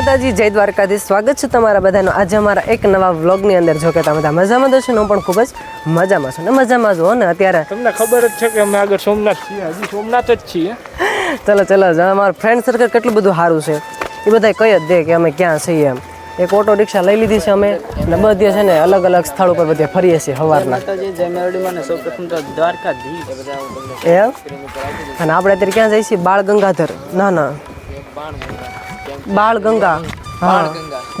માતાજી જય દ્વારકાધીશ. સ્વાગત છે તમારા બધાનો. આજે અમારા એક નવા વ્લોગની અંદર. જો કે તમે બધા મજામાં દશો હું પણ ખૂબ જ મજામાં છું ને? મજામાં જો હો ને? અત્યારે તમને ખબર જ છે કે અમે આગળ સોમનાથ છીએ. હજી સોમનાથ જ છીએ. ચલો ચલો અમારા ફ્રેન્ડ સર્કલ કેટલું બધું સારું છે. એ બધા કહી જ દે કે અમે ક્યાં છીએ એમ. એક ઓટો રિક્ષા લઈ લીધી છે અમે. અને બધે છે ને અલગ અલગ સ્થળ ઉપર બધે ફરીએ છીએ સવારના એમ? અને આપણે અત્યારે ક્યાં જઈએ છીએ? બાળ ગંગાધર ના ના. બાળ ગંગા હા.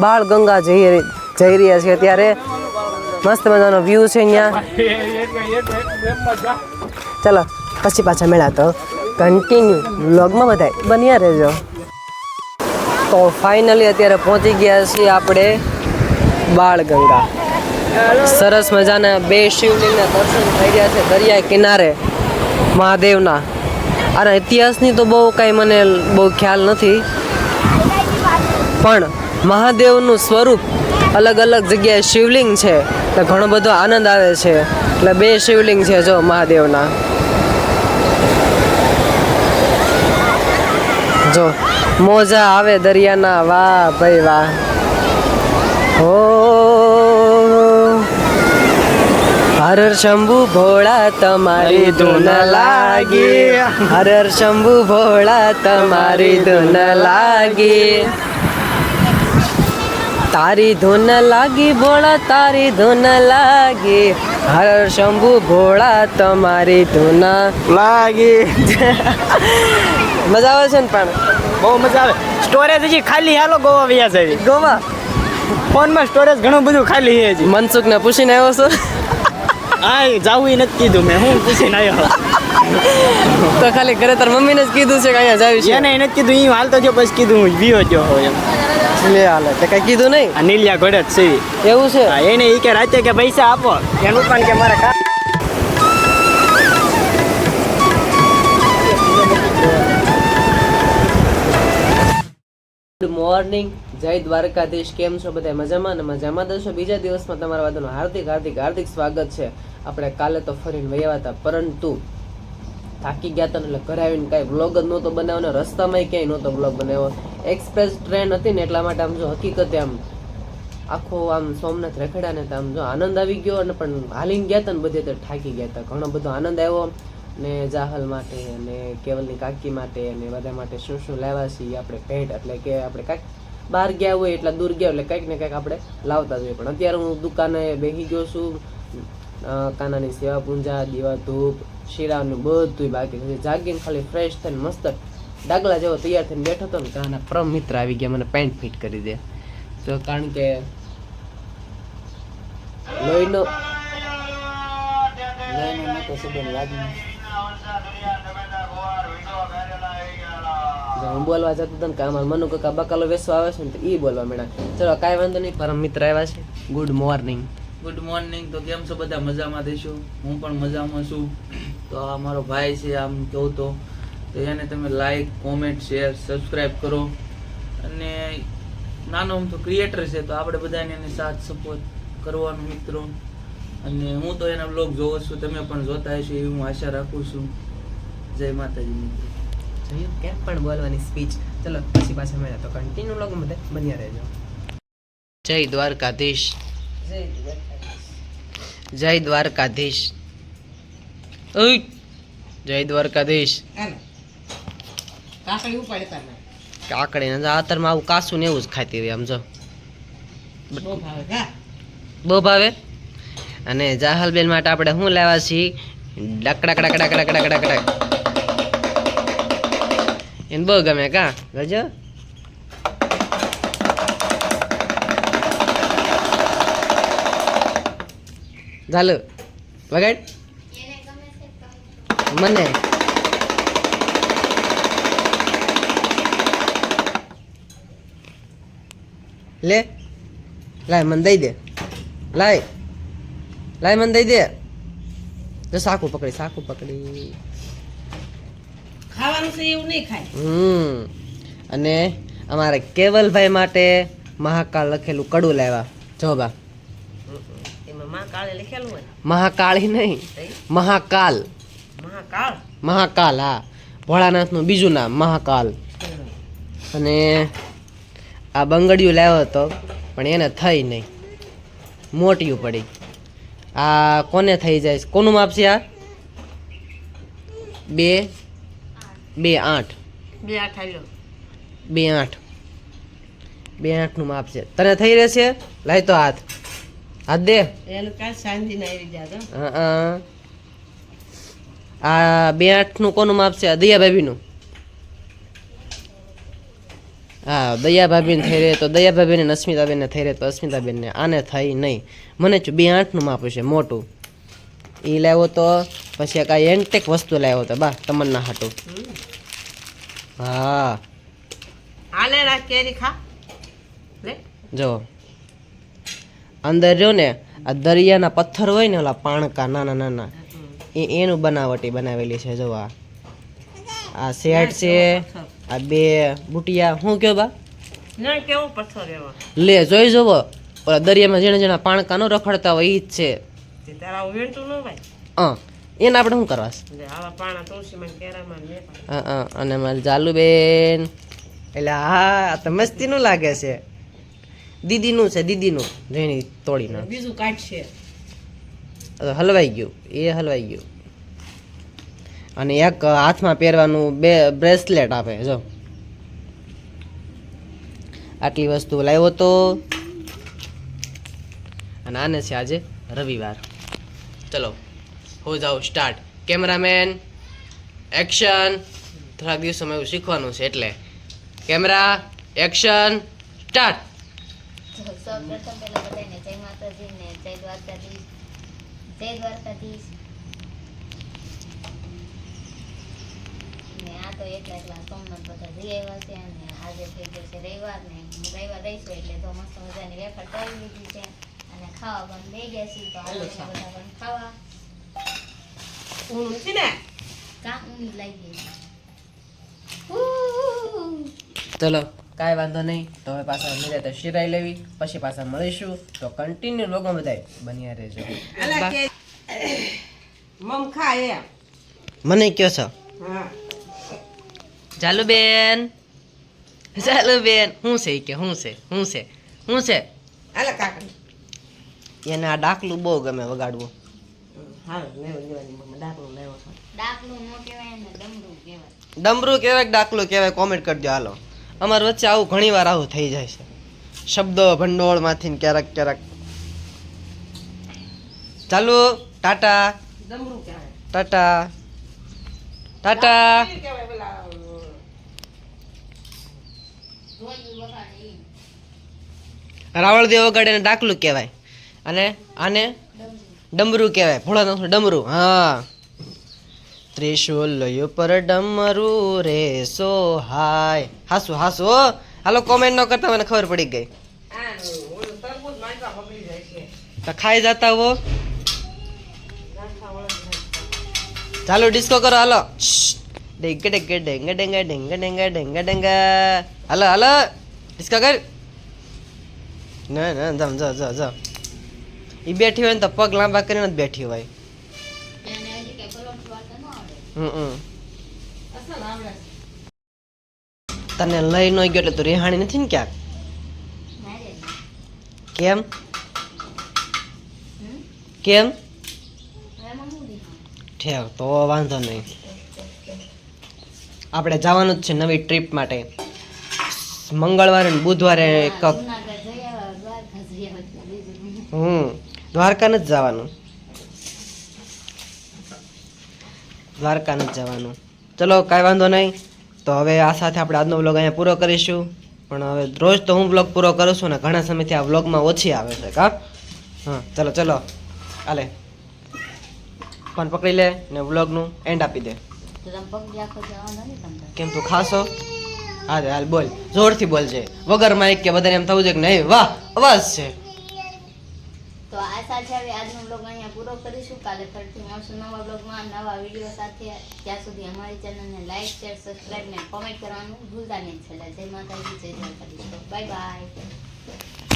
બાળ ગંગા જઈ જઈ રહ્યા છીએ ત્યારે મસ્ત મજાનો વ્યૂ છે અહીંયા. ચલો પછી પાછા મેળા તો. કન્ટિન્યુ વ્લોગમાં બધાય બન્યા રહેજો. તો ફાઇનલી અત્યારે પહોંચી ગયા છીએ આપણે બાળ ગંગા સરસ મજાના બે શિવલિંગના દર્શન થઈ રહ્યા છે દરિયા કિનારે મહાદેવના. અને ઇતિહાસની તો બહુ કાંઈ મને બહુ ખ્યાલ નથી. પણ મહાદેવનું સ્વરૂપ અલગ અલગ જગ્યાએ શિવલિંગ છે. એટલે ઘણો બધો આનંદ આવે છે. એટલે બે શિવલિંગ છે જો મહાદેવના. જો, મોજા આવે દરિયાના. વાહ ભાઈ વાહ. હો, હર હર શંભુ ભોળા તમારી ધૂન લાગી. હર હર શંભુ ભોળા તમારી ધૂન લાગી. તારી ધૂન લાગી ભોળા તારી ધૂન લાગી. હર શંભુ ભોળા તમારી ધૂન લાગી. મજા આવે છે ને પણ? બહુ મજા આવે. સ્ટોરેજ હજી ખાલી હાલો ગોવા વ્યાસ આવી ગોવા? ફોનમાં સ્ટોરેજ ઘણું બધું ખાલી છે હજી. મનસુખને પૂછીને આવ્યો છો. હા જાવું નથી કીધું મેં. હું પૂછીને આવ્યો? તો ખાલી ઘરે તાર મમ્મીને જ કીધું છે કે અહીંયા જાવી છે એને નથી કીધું હું હાલતો જો પછી કીધું હું વિયો જો એમ. લે હાલે તે કઈ કીધું નહીં? આ નીલિયા ઘોડે જ છે. એવું છે? હા એને ઈ કે રાતે કે પૈસા આપો. એનું પણ કે મારે કા ગુડ મોર્નિંગ જય દ્વારકાધીશ. કેમ છો બધા મજામાં ને મજામાં દશો બીજા દિવસમાં તમારા વાતનું હાર્દિક હાર્દિક હાર્દિક સ્વાગત છે. આપણે કાલે તો ફરીને વૈયા હતા પરંતુ થાકી ગયા હતા એટલે ઘરે આવીને કાંઈ બ્લોગ જ નહોતો બનાવ્યો રસ્તામાં ક્યાંય નહોતો બ્લોગ બનાવ્યો. એક્સપ્રેસ ટ્રેન હતી ને એટલા માટે આમ જો હકીકતે આમ આખો આમ સોમનાથ રખડ્યા ને આમ જો આનંદ આવી ગયો અને પણ હાલીને ગયા હતા ને બધે તો થાકી ગયા હતા. ઘણો બધો આનંદ આવ્યો ને જાહલ માટે અને કેવલની કાકી માટે અને બધા માટે શું શું લાવ્યા છીએ આપણે ભેટ એટલે કે આપણે કાંઈક બહાર ગયા હોય એટલા દૂર ગયા એટલે કંઈક ને કંઈક આપણે લાવતા જોઈએ. પણ અત્યારે હું દુકાને બેસી ગયો છું. કાનાની સેવા પૂંજા, દીવા, ધૂપ શીરાનું બધું બાકી છે જાગીને ખાલી ફ્રેશ થઈને મસ્ત ડાગલા જેવો તૈયાર થઈને બેઠો હતો ને કાના પરમ મિત્ર આવી ગયા, મને પેન્ટ ફિટ કરી દે. તો કારણ કે લોહીનો બોલવા જતો હતો ને મનુ કાકા બકાલો વેસવા આવે છે ને, તો એ બોલવા મળ્યા ચલો, કાંઈ વાંધો નહીં પરમ મિત્ર આવ્યા છે. ગુડ મોર્નિંગ ગુડ મોર્નિંગ તો કેમ છો? બધા મજામાં દેશો? હું પણ મજામાં છું. તો આ મારો ભાઈ છે આમ કહું તો. તો એને તમે લાઈક કોમેન્ટ શેર સબસ્ક્રાઈબ કરો. અને નાનો આમ તો ક્રિએટર છે તો આપણે બધાને એને સાથ સપોર્ટ કરવાનો મિત્રો. અને હું તો એના બ્લોગ જોવો છું તમે પણ જોતા હશો એવી હું આશા રાખું છું. જય માતાજી મિત્રો. જોયું કેમ પણ બોલવાની સ્પીચ ચલો પછી પાછા મળ્યા તો કન્ટિન્યુ લોકો બધા બન્યા રહેજો. જય દ્વારકાધીશ. જય દ્વારકાધીશ. ઓય જય દ્વારકાધીશ. કાકડી ને આતરમાં આવું કાસું ને એવું જ ખાતી હોય આમ જો. બહુ ભાવે અને જાહલબેન માટે આપણે શું લેવા છીએ? ડકડા કડા કડા કડા કડા કડા કડા એને બહુ ગમે કા? ગજો ચાલો વગાડ. મને. લે. લાય મને દઈ દે. લાય. લાય મને દઈ દે. જો સાકુ પકડી સાકુ પકડી. ખાવાનું છે એવું નહીં ખાય. હમ. અને અમારા કેવલભાઈ માટે મહાકાળ લખેલું કડું લાવ્યા. જો બા. એમાં લખેલું હોય મહાકાળી નહીં. મહાકાલ. મહાકાલ. હા. ભોળાનાથનું બીજું નામ મહાકાલ. અને આ બંગડિયું લાવ્યો હતો પણ એને થઈ નહીં. મોટિયું પડી. આ કોને થઈ જાય? કોનું માપ છે આ? બે? બે આઠ. બે આઠ બે આઠ. બે આઠનું માપ છે. તને થઈ રહેશે? લાય તો હાથ. હાથ દે. એનું કાંઈ શાંતિ ના આવી જાતો હા, હા. આ બે આઠનું કોનું માપ છે? દયા ભાભીનું હા દયા ભાભીને થઈ રહે તો દયા ભાભીને અસ્મિતાબેનને થઈ રહે તો અસ્મિતાબેનને. આને થઈ નહીં. મને જ બે આઠનું માપ છે મોટું. એ લાવ્યો તો પછી કાંઈ એન્ટેક વસ્તુ લાવ્યો તો બા તમન્ના હાટું. હા. હાલે કેરી ખા. જો. અંદર રહ્યો ને આ દરિયાના પથ્થર હોય ને ઓલા પાણકા નાના નાના. એ એનું બનાવટી બનાવેલી છે જો આ આ શેડ છે આ બે બુટિયા. શું કયો બા? લે જોઈ જોવો. ઓલા દરિયામાં જેણે જેણા પાણકા નો રખડતા હોય ઈ જ છે. અ એને આપણે શું કરવા? હા અને મારી જાલુબેન એટલે હા આ તો મસ્તીનું લાગે છે. દીદીનું છે દીદીનું. જેની તોડીને બીજું કાઢશે. હલવાઈ ગયું. એ હલવાઈ ગયું. અને એક હાથમાં પહેરવાનું બે બ્રેસલેટ આપે, જો. આટલી વસ્તુ લાવ્યો તો અને આને છે આજે રવિવાર. ચલો, હો જાઓ સ્ટાર્ટ કેમેરામેન એક્શન થોડાક દિવસોમાં એવું શીખવાનું છે, એટલે. કેમેરા એક્શન સ્ટાર્ટ સૌ પ્રથમ બધાને જય માતાજી જય દ્વારકાધીશ. જય દ્વારકાધીશ. ને આ તો એટલા એટલા સોમનાથ બધા જઈ આવ્યા છે અને આજે થઈ ગયો છે રવિવાર ને રવિવાર રહીશું એટલે તો મસ્ત મજાની વેફર કરી લીધી છે અને ખાવા પણ બે ગયા છીએ તો આજે બધા પણ ખાવા. ઊંઘ નથી ને? કાં ઊંઘ લાગી ચલો. કાંઈ વાંધો નહીં. તો હવે પાછા તો શિરાઈ લેવી. પછી પાછા મળીશું. તો કન્ટિન્યુ લોકો બધાય બન્યા રહેજો. મને કયો છો? ચાલુ બેન. ચાલુ બેન. હું છે કે હું છે હું છે હું છે? એને આ ડાકલું બહુ ગમે વગાડવું. ડમરું કહેવાય. ડાકલું કહેવાય? કોમેન્ટ કરજો હાલો. અમારી વચ્ચે આવું ઘણી વાર આવું થઈ જાય છે. શબ્દો ભંડોળમાંથી ક્યારેક ક્યારેક. ચાલો, ટાટા. ટાટા. ટાટા. રાવળદેવ વગાડે ડાકલું કહેવાય. અને આને ડમરું કહેવાય. ભોળાનાથ ડમરું. હા. ત્રિશુલ ઉપર ડમરું રે સો હાય. હાસુ હાસુ હાલો કોમેન્ટ ન કરતા મને ખબર પડી ગઈ. તો ખાઈ જતા હો. ચાલો ડિસ્કો કરો, હાલો. ડેંગ ડેંગ ડેંગ ડેંગ ડેંગ ડેંગ ડેંગ ડેંગ હાલો હાલો. ડિસ્કો કર. ના ના જમ જા જા જો એ બેઠી હોય ને તો પગ લાંબા કરીને જ બેઠી હોય. તને લઈ ન ગયો એટલે તું રેહાણી નથી ને ક્યાંક? કેમ? કેમ? ઠેવ ઠેક તો વાંધો નહીં. આપણે જવાનું જ છે નવી ટ્રીપ માટે. મંગળવારે ને બુધવારે હમ દ્વારકા જ જવાનું. દ્વારકા નથી જવાનું. ચલો કાંઈ વાંધો નહીં. તો હવે આ સાથે આપણે આજનો વ્લોગ અહીંયા પૂરો કરીશું. પણ હવે રોજ તો હું વ્લોગ પૂરો કરું છું ને ઘણા સમયથી આ વ્લોગમાં ઓછી આવે છે કા? હા ચલો ચલો. હાલે ફોન પકડી લે ને વ્લોગનું એન્ડ આપી દે. કેમ તું ખાશો? હા હાલ બોલ. જોરથી બોલજે. વગર માઇક કે બધાને એમ થવું છે કે નહીં? વાહ અવાજ છે. તો આ સાથે હવે આજનો બ્લોગ અહીંયા પૂરો કરીશું. કાલે ફરીથી મળશું નવા બ્લોગમાં નવા વીડિયો સાથે. ત્યાં સુધી અમારી ચેનલને લાઈક શેર સબસ્ક્રાઈબ ને કોમેન્ટ કરવાનું ભૂલતા નહીં છેલ્લે. જય માતાજી, જય દ્વારકાધીશ. Bye bye